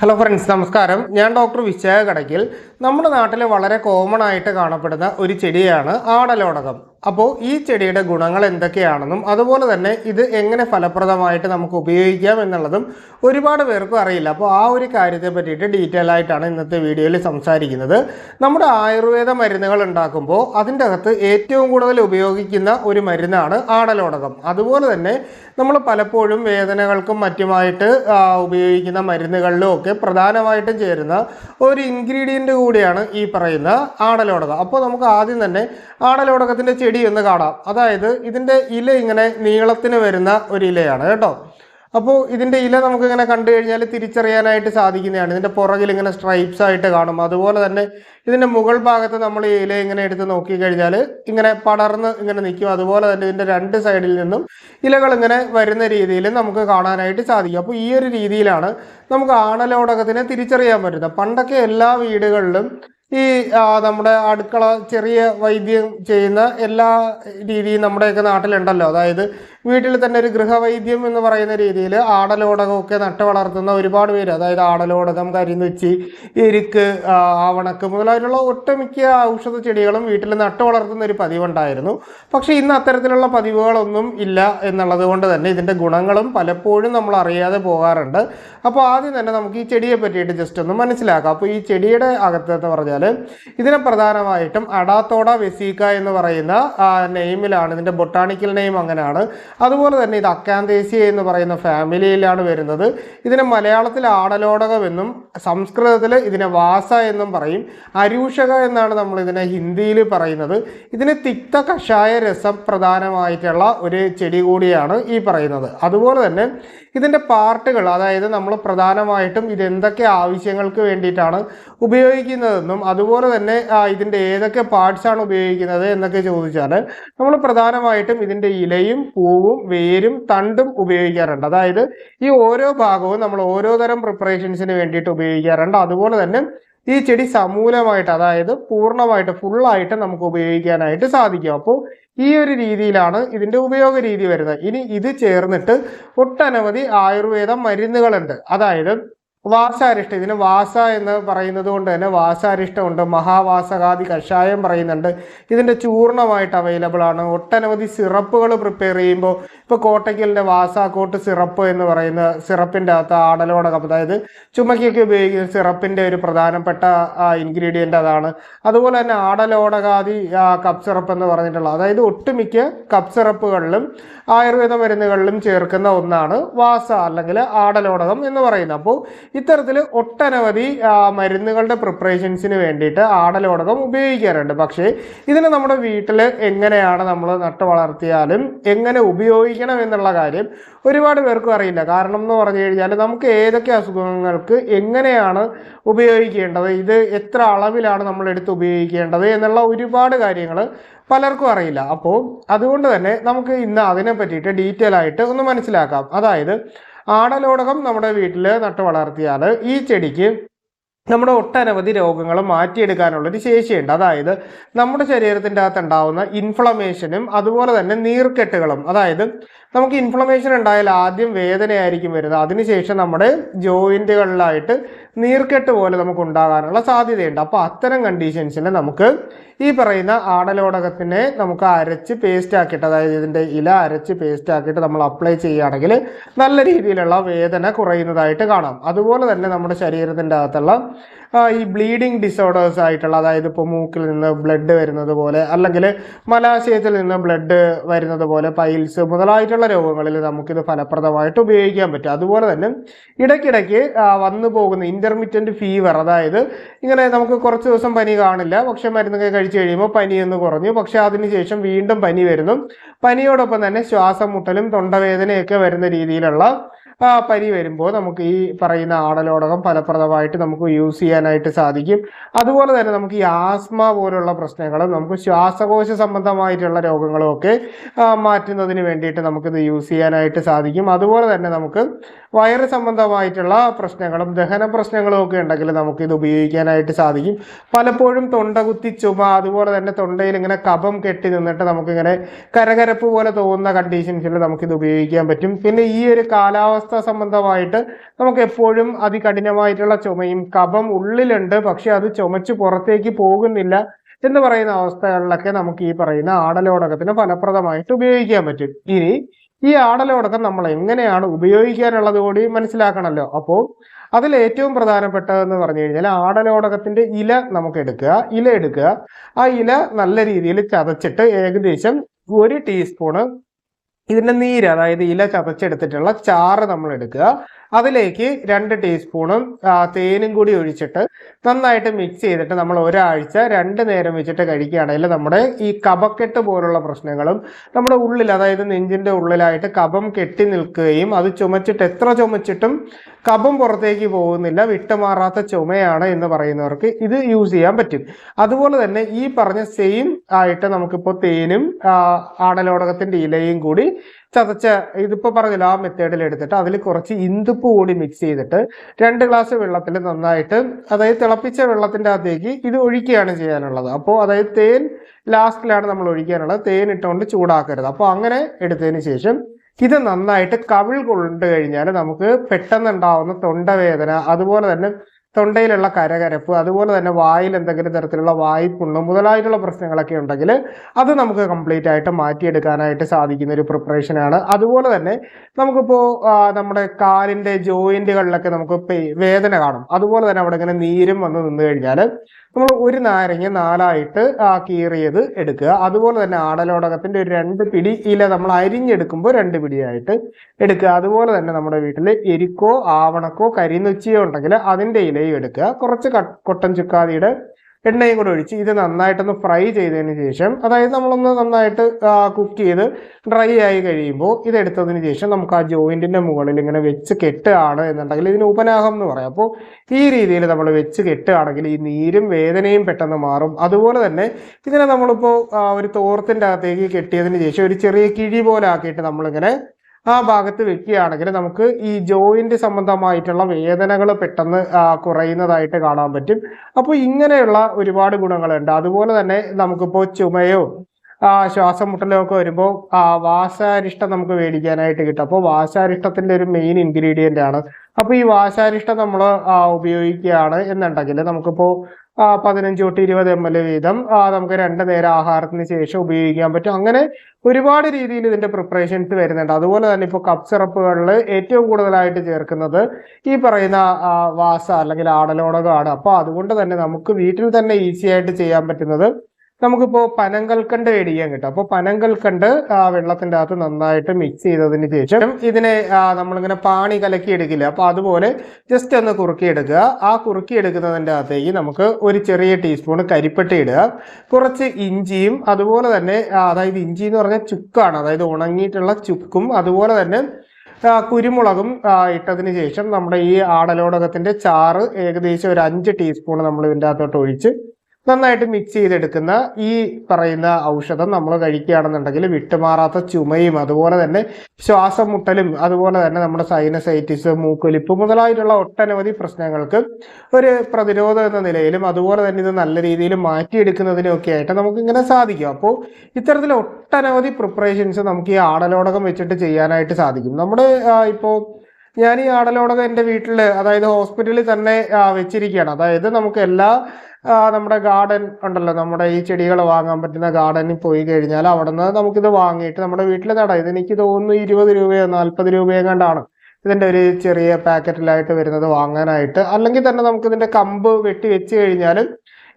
Hello friends നമസ്കാരം. ഞാൻ doctor Vishakha Kadakkal നമ്മുടെ നാട്ടിൽ വളരെ കോമൺ ആയിട്ട് കാണപ്പെടുന്ന ഒരു ചെടിയാണ് ആടലോടകം. അപ്പോൾ ഈ ചെടിയുടെ ഗുണങ്ങൾ എന്തൊക്കെയാണെന്നും അതുപോലെ തന്നെ ഇത് എങ്ങനെ ഫലപ്രദമായിട്ട് നമുക്ക് ഉപയോഗിക്കാം എന്നുള്ളതും ഒരുപാട് പേർക്കും അറിയില്ല. അപ്പോൾ ആ ഒരു കാര്യത്തെ പറ്റിയിട്ട് ഡീറ്റെയിൽ ആയിട്ടാണ് ഇന്നത്തെ വീഡിയോയിൽ സംസാരിക്കുന്നത്. നമ്മുടെ ആയുർവേദ മരുന്നുകൾ ഉണ്ടാക്കുമ്പോൾ അതിന്റെ അകത്ത് ഏറ്റവും കൂടുതൽ ഉപയോഗിക്കുന്ന ഒരു മരുന്നാണ് ആടലോടകം. അതുപോലെ തന്നെ നമ്മൾ പലപ്പോഴും വേദനകൾക്കും മറ്റുമായിട്ട് ഉപയോഗിക്കുന്ന മരുന്നുകളിലും ഒക്കെ പ്രധാനമായിട്ടും ചേരുന്ന ഒരു ഇൻഗ്രീഡിയന്റ് കൂടിയാണ് ഈ പറയുന്ന ആടലോടകം. അപ്പോൾ നമുക്ക് ആദ്യം തന്നെ ആടലോടകത്തിന്റെ ചെടി എന്ന് കാണാം. അതായത് ഇതിന്റെ ഇല ഇങ്ങനെ നീളത്തിന് വരുന്ന ഒരു ഇലയാണ് കേട്ടോ. അപ്പോൾ ഇതിന്റെ ഇല നമുക്കിങ്ങനെ കണ്ടു കഴിഞ്ഞാൽ തിരിച്ചറിയാനായിട്ട് സാധിക്കുന്നതാണ്. ഇതിന്റെ പുറകിൽ ഇങ്ങനെ സ്ട്രൈപ്സ് ആയിട്ട് കാണും. അതുപോലെ തന്നെ ഇതിന്റെ മുകൾ ഭാഗത്ത് നമ്മൾ ഈ ഇല ഇങ്ങനെ എടുത്ത് നോക്കിക്കഴിഞ്ഞാൽ ഇങ്ങനെ പടർന്ന് ഇങ്ങനെ നിൽക്കും. അതുപോലെ തന്നെ ഇതിന്റെ രണ്ട് സൈഡിൽ നിന്നും ഇലകൾ ഇങ്ങനെ വരുന്ന രീതിയിൽ നമുക്ക് കാണാനായിട്ട് സാധിക്കും. അപ്പോൾ ഈ ഒരു രീതിയിലാണ് നമുക്ക് ആണലോടകത്തിനെ തിരിച്ചറിയാൻ പറ്റുന്നത്. പണ്ടൊക്കെ എല്ലാ വീടുകളിലും ഈ നമ്മുടെ അടുക്കള ചെറിയ വൈദ്യം ചെയ്യുന്ന എല്ലാ രീതിയും നമ്മുടെയൊക്കെ നാട്ടിലുണ്ടല്ലോ. അതായത് വീട്ടിൽ തന്നെ ഒരു ഗൃഹവൈദ്യം എന്ന് പറയുന്ന രീതിയിൽ ആടലോടകമൊക്കെ നട്ട് വളർത്തുന്ന ഒരുപാട് പേര് അതായത് ആടലോടകം കരിന്നുച്ചി എരുക്ക് ആവണക്ക് മുതലായിട്ടുള്ള ഒട്ടുമിക്ക ഔഷധ ചെടികളും വീട്ടിൽ നട്ട് വളർത്തുന്ന ഒരു പതിവുണ്ടായിരുന്നു. പക്ഷേ ഇന്ന് അത്തരത്തിലുള്ള പതിവുകളൊന്നും ഇല്ല എന്നുള്ളത് കൊണ്ട് തന്നെ ഇതിന്റെ ഗുണങ്ങളും പലപ്പോഴും നമ്മൾ അറിയാതെ പോകാറുണ്ട്. അപ്പോൾ ആദ്യം തന്നെ നമുക്ക് ഈ ചെടിയെ പറ്റിയിട്ട് ജസ്റ്റ് ഒന്ന് മനസ്സിലാക്കാം. അപ്പോൾ ഈ ചെടിയുടെ അകത്ത് എന്ന് പറഞ്ഞാൽ ഇതിനെ പ്രധാനമായിട്ടും അടാത്തോട വെസീക്ക എന്ന് പറയുന്ന നെയിമിലാണ് ഇതിന്റെ ബൊട്ടാണിക്കൽ നെയിം അങ്ങനെയാണ്. അതുപോലെ തന്നെ ഇത് അക്കാന്തേസിയ എന്ന് പറയുന്ന ഫാമിലിയിലാണ് വരുന്നത്. ഇതിനെ മലയാളത്തിൽ ആടലോടകമെന്നും സംസ്കൃതത്തിൽ ഇതിനെ വാസ എന്നും പറയും. അരൂഷക എന്നാണ് നമ്മൾ ഇതിനെ ഹിന്ദിയിൽ പറയുന്നത്. ഇതിന് തിക്ത കഷായ രസം പ്രധാനമായിട്ടുള്ള ഒരു ചെടി കൂടിയാണ് ഈ പറയുന്നത്. അതുപോലെ തന്നെ ഇതിന്റെ പാർട്ടുകൾ അതായത് നമ്മൾ പ്രധാനമായിട്ടും ഇതെന്തൊക്കെ ആവശ്യങ്ങൾക്ക് വേണ്ടിയിട്ടാണ് ഉപയോഗിക്കുന്നതെന്നും അതുപോലെ തന്നെ ഇതിന്റെ ഏതൊക്കെ പാർട്സാണ് ഉപയോഗിക്കുന്നത് എന്നൊക്കെ ചോദിച്ചാൽ നമ്മൾ പ്രധാനമായിട്ടും ഇതിന്റെ ഇലയും പൂവും വേരും തണ്ടും ഉപയോഗിക്കാറുണ്ട്. അതായത് ഈ ഓരോ ഭാഗവും നമ്മൾ ഓരോ തരം പ്രിപ്പറേഷൻസിന് വേണ്ടിയിട്ട് ഉപയോഗിക്കാറുണ്ട്. അതുപോലെ തന്നെ ഈ ചെടി സമൂലമായിട്ട് അതായത് പൂർണമായിട്ട് ഫുള്ളായിട്ട് നമുക്ക് ഉപയോഗിക്കാനായിട്ട് സാധിക്കും. അപ്പോൾ ഈ ഒരു രീതിയിലാണ് ഇതിന്റെ ഉപയോഗ രീതി വരുന്നത്. ഇനി ഇത് ചേർന്നിട്ട് ഒട്ടനവധി ആയുർവേദ മരുന്നുകളുണ്ട്. അതായത് വാസാരിഷ്ട. ഇതിന് വാസ എന്ന് പറയുന്നത് കൊണ്ട് തന്നെ വാസാരിഷ്ടമുണ്ട്. മഹാവാസകാദി കഷായം പറയുന്നുണ്ട്. ഇതിന്റെ ചൂർണമായിട്ട് അവൈലബിൾ ആണ്. ഒട്ടനവധി സിറപ്പുകൾ പ്രിപ്പയർ ചെയ്യുമ്പോൾ ഇപ്പോൾ കോട്ടയ്ക്കലിന്റെ വാസാക്കോട്ട് സിറപ്പ് എന്ന് പറയുന്ന സിറപ്പിന്റെ അകത്ത് ആടലോടകം അതായത് ചുമക്കൊക്കെ ഉപയോഗിക്കുന്ന സിറപ്പിന്റെ ഒരു പ്രധാനപ്പെട്ട ഇൻഗ്രീഡിയന്റ് അതാണ്. അതുപോലെ തന്നെ ആടലോടകാദി കപ്പ് സിറപ്പ് എന്ന് പറഞ്ഞിട്ടുള്ള അതായത് ഒട്ടുമിക്ക കപ്പ് സിറപ്പുകളിലും ആയുർവേദ മരുന്നുകളിലും ചേർക്കുന്ന ഒന്നാണ് വാസ അല്ലെങ്കിൽ ആടലോടകം എന്ന് പറയുന്നത്. അപ്പോൾ ഇത്തരത്തിൽ ഒട്ടനവധി മരുന്നുകളുടെ പ്രിപ്പറേഷൻസിന് വേണ്ടിയിട്ട് ആടലോടകം ഉപയോഗിക്കാറുണ്ട്. പക്ഷേ ഇതിന് നമ്മുടെ വീട്ടിൽ എങ്ങനെയാണ് നമ്മൾ നട്ടു വളർത്തിയാലും എങ്ങനെ ഉപയോഗിക്കണം എന്നുള്ള കാര്യം ഒരുപാട് പേർക്കും അറിയില്ല. കാരണം എന്ന് പറഞ്ഞു കഴിഞ്ഞാൽ നമുക്ക് ഏതൊക്കെ അസുഖങ്ങൾക്ക് എങ്ങനെയാണ് ഉപയോഗിക്കേണ്ടത് ഇത് എത്ര അളവിലാണ് നമ്മൾ എടുത്ത് ഉപയോഗിക്കേണ്ടത് എന്നുള്ള ഒരുപാട് കാര്യങ്ങൾ പലർക്കും അറിയില്ല. അപ്പോൾ അതുകൊണ്ട് തന്നെ നമുക്ക് ഇന്ന് അതിനെ പറ്റിയിട്ട് ഡീറ്റെയിൽ ആയിട്ട് ഒന്ന് മനസ്സിലാക്കാം. അതായത് ആടലോടകം നമ്മുടെ വീട്ടിൽ നട്ട് വളർത്തിയാൽ ഈ ചെടിക്ക് നമ്മുടെ ഒട്ടനവധി രോഗങ്ങൾ മാറ്റിയെടുക്കാനുള്ളൊരു ശേഷിയുണ്ട്. അതായത് നമ്മുടെ ശരീരത്തിന്റെ അകത്ത് ഉണ്ടാവുന്ന ഇൻഫ്ലമേഷനും അതുപോലെ തന്നെ നീർക്കെട്ടുകളും. അതായത് നമുക്ക് ഇൻഫ്ലമേഷൻ ഉണ്ടായാൽ ആദ്യം വേദനയായിരിക്കും വരുന്നത്. അതിനുശേഷം നമ്മുടെ ജോയിന്റുകളിലായിട്ട് നീർക്കെട്ട് പോലെ നമുക്ക് ഉണ്ടാകാനുള്ള സാധ്യതയുണ്ട്. അപ്പോൾ അത്തരം കണ്ടീഷൻസിൽ നമുക്ക് ഈ പറയുന്ന ആടലോടകത്തിനെ നമുക്ക് അരച്ച് പേസ്റ്റ് ആക്കിയിട്ട് അതായത് ഇതിന്റെ ഇല അരച്ച് പേസ്റ്റ് ആക്കിയിട്ട് നമ്മൾ അപ്ലൈ ചെയ്യുകയാണെങ്കിൽ നല്ല രീതിയിലുള്ള വേദന കുറയുന്നതായിട്ട് കാണാം. അതുപോലെ തന്നെ നമ്മുടെ ശരീരത്തിന്റെ അകത്തുള്ള ഈ ബ്ലീഡിങ് ഡിസോർഡേഴ്സ് ആയിട്ടുള്ള അതായത് ഇപ്പോൾ മൂക്കിൽ നിന്ന് ബ്ലഡ് വരുന്നത് പോലെ അല്ലെങ്കിൽ മലാശയത്തിൽ നിന്ന് ബ്ലഡ് വരുന്നത് പോലെ പൈൽസ് മുതലായിട്ടുള്ള രോഗങ്ങളിൽ നമുക്കിത് ഫലപ്രദമായിട്ട് ഉപയോഗിക്കാൻ പറ്റും. അതുപോലെ തന്നെ ഇടയ്ക്കിടയ്ക്ക് വന്നു പോകുന്ന ഇന്റർമീഡിയന്റ് ഫീവർ അതായത് ഇങ്ങനെ നമുക്ക് കുറച്ച് ദിവസം പനി കാണില്ല പക്ഷെ മരുന്നൊക്കെ കഴിച്ചു കഴിയുമ്പോൾ പനി ഒന്ന് കുറഞ്ഞു. പക്ഷെ അതിനുശേഷം വീണ്ടും പനി വരുന്നു. പനിയോടൊപ്പം തന്നെ ശ്വാസം മുട്ടലും തൊണ്ടവേദനയൊക്കെ വരുന്ന രീതിയിലുള്ള പനി വരുമ്പോൾ നമുക്ക് ഈ പറയുന്ന ആടലോടകം ഫലപ്രദമായിട്ട് നമുക്ക് യൂസ് ചെയ്യാനായിട്ട് സാധിക്കും. അതുപോലെ തന്നെ നമുക്ക് ഈ ആസ്മ പോലുള്ള പ്രശ്നങ്ങളും നമുക്ക് ശ്വാസകോശ സംബന്ധമായിട്ടുള്ള രോഗങ്ങളും ഒക്കെ മാറ്റുന്നതിന് വേണ്ടിയിട്ട് നമുക്കിത് യൂസ് ചെയ്യാനായിട്ട് സാധിക്കും. അതുപോലെ തന്നെ നമുക്ക് വയറ് സംബന്ധമായിട്ടുള്ള പ്രശ്നങ്ങളും ദഹന പ്രശ്നങ്ങളും ഒക്കെ ഉണ്ടെങ്കിൽ നമുക്ക് ഇത് ഉപയോഗിക്കാനായിട്ട് സാധിക്കും. പലപ്പോഴും തൊണ്ട കുത്തി ചുമ അതുപോലെ തന്നെ തൊണ്ടയിൽ ഇങ്ങനെ കഫം കെട്ടി നിന്നിട്ട് നമുക്കിങ്ങനെ കരകരപ്പ് പോലെ തോന്നുന്ന കണ്ടീഷൻസിൽ നമുക്കിത് ഉപയോഗിക്കാൻ പറ്റും. പിന്നെ ഈ ഒരു കാലാവസ്ഥ സംബന്ധമായിട്ട് നമുക്ക് എപ്പോഴും അതികഠിനമായിട്ടുള്ള ചുമയും കഫം ഉള്ളിലുണ്ട്. പക്ഷെ അത് ചുമച്ച് പുറത്തേക്ക് പോകുന്നില്ല എന്ന് പറയുന്ന അവസ്ഥകളിലൊക്കെ നമുക്ക് ഈ പറയുന്ന ആടലോടകത്തിന് ഫലപ്രദമായിട്ട് ഉപയോഗിക്കാൻ പറ്റും. ഇനി ഈ ആടലോടകം നമ്മൾ എങ്ങനെയാണ് ഉപയോഗിക്കാനുള്ളത് കൂടി മനസ്സിലാക്കണമല്ലോ അപ്പോൾ അതിൽ ഏറ്റവും പ്രധാനപ്പെട്ടതെന്ന് പറഞ്ഞു കഴിഞ്ഞാൽ ആടലോടകത്തിന്റെ ഇല നമുക്ക് എടുക്കുക ഇല എടുക്കുക. ആ ഇല നല്ല രീതിയിൽ ചതച്ചിട്ട് ഏകദേശം ഒരു ടീസ്പൂണ് ഇതിന്റെ നീര് അതായത് ഇല ചതച്ചെടുത്തിട്ടുള്ള ചാറ് നമ്മൾ എടുക്കുക അതിലേക്ക് രണ്ട് ടീസ്പൂണും തേനും കൂടി ഒഴിച്ചിട്ട് നന്നായിട്ട് മിക്സ് ചെയ്തിട്ട് നമ്മൾ ഒരാഴ്ച രണ്ട് നേരം വെച്ചിട്ട് കഴിക്കുകയാണെങ്കിൽ നമ്മുടെ ഈ കപക്കെട്ട് പോലുള്ള പ്രശ്നങ്ങളും നമ്മുടെ ഉള്ളിൽ അതായത് നെഞ്ചിന്റെ ഉള്ളിലായിട്ട് കപം കെട്ടി നിൽക്കുകയും അത് ചുമച്ചിട്ട് എത്ര ചുമച്ചിട്ടും കപം പുറത്തേക്ക് പോകുന്നില്ല വിട്ടുമാറാത്ത ചുമയാണ് എന്ന് പറയുന്നവർക്ക് ഇത് യൂസ് ചെയ്യാൻ പറ്റും. അതുപോലെ തന്നെ ഈ പറഞ്ഞ സെയിം ആയിട്ട് നമുക്കിപ്പോൾ തേനും ആടലോടകത്തിന്റെ ഇലയും കൂടി ചതച്ച ഇതിപ്പോൾ പറഞ്ഞല്ലോ ആ മെത്തേഡിൽ എടുത്തിട്ട് അതിൽ കുറച്ച് ഇന്തുപ്പ് കൂടി മിക്സ് ചെയ്തിട്ട് രണ്ട് ഗ്ലാസ് വെള്ളത്തിൽ നന്നായിട്ട് അതായത് തിളപ്പിച്ച വെള്ളത്തിന്റെ അകത്തേക്ക് ഇത് ഒഴിക്കുകയാണ് ചെയ്യാനുള്ളത്. അപ്പോൾ അതായത് തേൻ ലാസ്റ്റിലാണ് നമ്മൾ ഒഴിക്കാനുള്ളത്. തേൻ ഇട്ടുകൊണ്ട് ചൂടാക്കരുത്. അപ്പോൾ അങ്ങനെ എടുത്തതിന് ശേഷം ഇത് നന്നായിട്ട് കവിൾ കൊണ്ടു കഴിഞ്ഞാൽ നമുക്ക് പെട്ടെന്നുണ്ടാവുന്ന തൊണ്ടവേദന അതുപോലെ തന്നെ തൊണ്ടയിലുള്ള കരകരപ്പ് അതുപോലെ തന്നെ വായിൽ എന്തെങ്കിലും തരത്തിലുള്ള വായ്പുണ്ണ് മുതലായിട്ടുള്ള പ്രശ്നങ്ങളൊക്കെ ഉണ്ടെങ്കിൽ അത് നമുക്ക് കംപ്ലീറ്റ് ആയിട്ട് മാറ്റിയെടുക്കാനായിട്ട് സാധിക്കുന്ന ഒരു പ്രിപ്പറേഷനാണ് അതുപോലെ തന്നെ നമുക്കിപ്പോൾ നമ്മുടെ കാലിന്റെ ജോയിന്റുകളിലൊക്കെ നമുക്ക് വേദന കാണും. അതുപോലെ തന്നെ അവിടെ ഇങ്ങനെ നീരും വന്ന് നിന്ന് കഴിഞ്ഞാൽ നമ്മൾ ഒരു നാരങ്ങ നാലായിട്ട് ആ കീറിയത് എടുക്കുക. അതുപോലെ തന്നെ ആടലോടകത്തിന്റെ ഒരു രണ്ട് പിടി ഇല നമ്മൾ അരിഞ്ഞെടുക്കുമ്പോൾ രണ്ട് പിടിയായിട്ട് എടുക്കുക. അതുപോലെ തന്നെ നമ്മുടെ വീട്ടിൽ എരിക്കോ ആവണക്കോ കരിനുച്ചിയോ ഉണ്ടെങ്കിൽ അതിന്റെ ഇലയും എടുക്കുക. കുറച്ച് കൊട്ടൻ ചുക്കാതിയുടെ എണ്ണയും കൂടെ ഒഴിച്ച് ഇത് നന്നായിട്ടൊന്ന് ഫ്രൈ ചെയ്തതിന് ശേഷം അതായത് നമ്മളൊന്ന് നന്നായിട്ട് കുക്ക് ചെയ്ത് ഡ്രൈ ആയി കഴിയുമ്പോൾ ഇതെടുത്തതിന് ശേഷം നമുക്ക് ആ ജോയിന്റിന്റെ മുകളിൽ ഇങ്ങനെ വെച്ച് കെട്ടുകയാണ് എന്നുണ്ടെങ്കിൽ ഇതിന് ഉപനാഹം എന്ന് പറയാം. അപ്പോൾ ഈ രീതിയിൽ നമ്മൾ വെച്ച് കെട്ടുകയാണെങ്കിൽ ഈ നീരും വേദനയും പെട്ടെന്ന് മാറും. അതുപോലെ തന്നെ ഇതിനെ നമ്മളിപ്പോൾ ഒരു തോർത്തിന്റെ അകത്തേക്ക് കെട്ടിയതിന് ശേഷം ഒരു ചെറിയ കിഴി പോലെ ആക്കിയിട്ട് നമ്മളിങ്ങനെ ആ ഭാഗത്ത് വെക്കുകയാണെങ്കിൽ നമുക്ക് ഈ ജോയിന്റ് സംബന്ധമായിട്ടുള്ള വേദനകൾ പെട്ടെന്ന് കുറയുന്നതായിട്ട് കാണാൻ പറ്റും. അപ്പോൾ ഇങ്ങനെയുള്ള ഒരുപാട് ഗുണങ്ങളുണ്ട്. അതുപോലെ തന്നെ നമുക്കിപ്പോൾ ചുമയോ ശ്വാസം മുട്ടലോ ഒക്കെ വരുമ്പോൾ വാസാരിഷ്ടം നമുക്ക് മേടിക്കാനായിട്ട് കിട്ടും. അപ്പോൾ വാസാരിഷ്ടത്തിന്റെ ഒരു മെയിൻ ഇൻഗ്രീഡിയന്റ് ആണ്. അപ്പോൾ ഈ വാസാരിഷ്ടം നമ്മൾ ഉപയോഗിക്കുകയാണ് എന്നുണ്ടെങ്കിൽ നമുക്കിപ്പോൾ പതിനഞ്ച് തൊട്ട് ഇരുപത് എം എൽ വീതം. നമുക്ക് രണ്ട് നേരം ആഹാരത്തിന് ശേഷം ഉപയോഗിക്കാൻ പറ്റും. അങ്ങനെ ഒരുപാട് രീതിയിൽ ഇതിന്റെ പ്രിപ്പറേഷൻസ് വരുന്നുണ്ട്. അതുപോലെ തന്നെ ഇപ്പോൾ കപ്പ് സിറപ്പുകളിൽ ഏറ്റവും കൂടുതലായിട്ട് ചേർക്കുന്നത് ഈ പറയുന്ന വാസ അല്ലെങ്കിൽ ആടലോടകമാണ് അപ്പോൾ അതുകൊണ്ട് തന്നെ നമുക്ക് വീട്ടിൽ തന്നെ ഈസി ആയിട്ട് ചെയ്യാൻ പറ്റുന്നത് നമുക്കിപ്പോൾ പനങ്കൽക്കണ്ട് ചെയ്യാൻ കിട്ടും. അപ്പോൾ പനങ്കൽക്കണ്ട് ആ, വെള്ളത്തിന്റെ അകത്ത് നന്നായിട്ട് മിക്സ് ചെയ്തതിന് ശേഷം ഇതിനെ നമ്മളിങ്ങനെ പാണി കലക്കി എടുക്കില്ല? അപ്പോൾ അതുപോലെ ജസ്റ്റ് ഒന്ന് കുറുക്കിയെടുക്കുക ആ കുറുക്കി എടുക്കുന്നതിന്റെ അകത്തേക്ക് നമുക്ക് ഒരു ചെറിയ ടീസ്പൂൺ കരിപ്പെട്ടി ഇടുക. കുറച്ച് ഇഞ്ചിയും അതുപോലെ തന്നെ അതായത് ഇഞ്ചി എന്ന് പറഞ്ഞാൽ ചുക്കാണ്. അതായത് ഉണങ്ങിയിട്ടുള്ള ചുക്കും അതുപോലെ തന്നെ കുരുമുളകും ഇട്ടതിന് ശേഷം നമ്മുടെ ഈ ആടലോടകത്തിന്റെ ചാറ് ഏകദേശം ഒരു അഞ്ച് ടീസ്പൂൺ നമ്മൾ ഇതിന്റെ അകത്തോട്ട് ഒഴിച്ച് നന്നായിട്ട് മിക്സ് ചെയ്തെടുക്കുന്ന ഈ പറയുന്ന ഔഷധം നമ്മൾ കഴിക്കുകയാണെന്നുണ്ടെങ്കിൽ വിട്ടുമാറാത്ത ചുമയും അതുപോലെ തന്നെ ശ്വാസം മുട്ടലും അതുപോലെ തന്നെ നമ്മുടെ സൈനസൈറ്റിസ് മൂക്കൊലിപ്പ് മുതലായിട്ടുള്ള ഒട്ടനവധി പ്രശ്നങ്ങൾക്ക് ഒരു പ്രതിരോധം എന്ന നിലയിലും അതുപോലെ തന്നെ ഇത് നല്ല രീതിയിൽ മാറ്റിയെടുക്കുന്നതിനും ഒക്കെ ആയിട്ട് നമുക്ക് ഇങ്ങനെ സാധിക്കും. അപ്പോൾ ഇത്തരത്തിൽ ഒട്ടനവധി പ്രിപ്പറേഷൻസ് നമുക്ക് ഈ ആടലോടകം വെച്ചിട്ട് ചെയ്യാനായിട്ട് സാധിക്കും. നമ്മുടെ ഇപ്പോൾ ഞാൻ ഈ ആടലോടകം എന്റെ വീട്ടിൽ അതായത് ഹോസ്പിറ്റലിൽ തന്നെ വെച്ചിരിക്കുകയാണ്. അതായത് നമുക്ക് എല്ലാ നമ്മുടെ ഗാർഡൻ ഉണ്ടല്ലോ. നമ്മുടെ ഈ ചെടികൾ വാങ്ങാൻ പറ്റുന്ന ഗാർഡനിൽ പോയി കഴിഞ്ഞാൽ അവിടെ നിന്ന് നമുക്കിത് വാങ്ങിയിട്ട് നമ്മുടെ വീട്ടിൽ നടാം. ഇത് എനിക്ക് തോന്നുന്നു ഇരുപത് രൂപയോ നാൽപ്പത് രൂപയോ കണ്ടാണ് ഇതിന്റെ ഒരു ചെറിയ പാക്കറ്റിലായിട്ട് വരുന്നത് വാങ്ങാനായിട്ട്. അല്ലെങ്കിൽ തന്നെ നമുക്കിതിന്റെ കമ്പ് വെട്ടി വെച്ച് കഴിഞ്ഞാൽ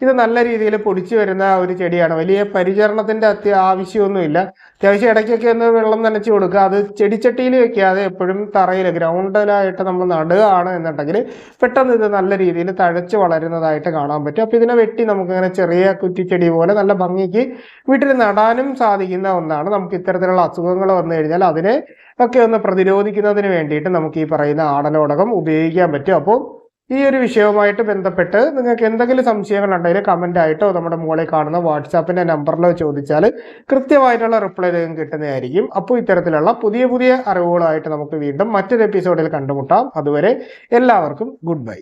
ഇത് നല്ല രീതിയിൽ പൊടിച്ചു വരുന്ന ഒരു ചെടിയാണ്. വലിയ പരിചരണത്തിന്റെ അത്യ ആവശ്യമൊന്നുമില്ല. അത്യാവശ്യം ഇടയ്ക്കൊക്കെ ഒന്ന് വെള്ളം നനച്ച് കൊടുക്കുക. അത് ചെടിച്ചട്ടിയിൽ വെക്കാതെ എപ്പോഴും തറയിൽ ഗ്രൗണ്ടിലായിട്ട് നമ്മൾ നടുകയാണ് എന്നുണ്ടെങ്കിൽ പെട്ടെന്ന് ഇത് നല്ല രീതിയിൽ തഴച്ച് വളരുന്നതായിട്ട് കാണാൻ പറ്റും. അപ്പോൾ ഇതിനെ വെട്ടി നമുക്കിങ്ങനെ ചെറിയ കുറ്റിച്ചെടി പോലെ നല്ല ഭംഗിക്ക് വീട്ടിൽ നടാനും സാധിക്കുന്ന ഒന്നാണ്. നമുക്ക് ഇത്തരത്തിലുള്ള അസുഖങ്ങൾ വന്നു കഴിഞ്ഞാൽ അതിനെ ഒക്കെ ഒന്ന് പ്രതിരോധിക്കുന്നതിന് വേണ്ടിയിട്ട് നമുക്ക് ഈ പറയുന്ന ആടലോടകം ഉപയോഗിക്കാൻ പറ്റും. അപ്പോൾ ഈ ഒരു വിഷയവുമായിട്ട് ബന്ധപ്പെട്ട് നിങ്ങൾക്ക് എന്തെങ്കിലും സംശയങ്ങൾ ഉണ്ടെങ്കിൽ കമന്റ് ആയിട്ടോ നമ്മുടെ മുകളിൽ കാണുന്ന വാട്സാപ്പിന്റെ നമ്പറിലോ ചോദിച്ചാൽ കൃത്യമായിട്ടുള്ള റിപ്ലൈ നിങ്ങൾക്ക് കിട്ടുന്നതായിരിക്കും. അപ്പോൾ ഇത്തരത്തിലുള്ള പുതിയ പുതിയ അറിവുകളായിട്ട് നമുക്ക് വീണ്ടും മറ്റൊരു എപ്പിസോഡിൽ കണ്ടുമുട്ടാം. അതുവരെ എല്ലാവർക്കും ഗുഡ് ബൈ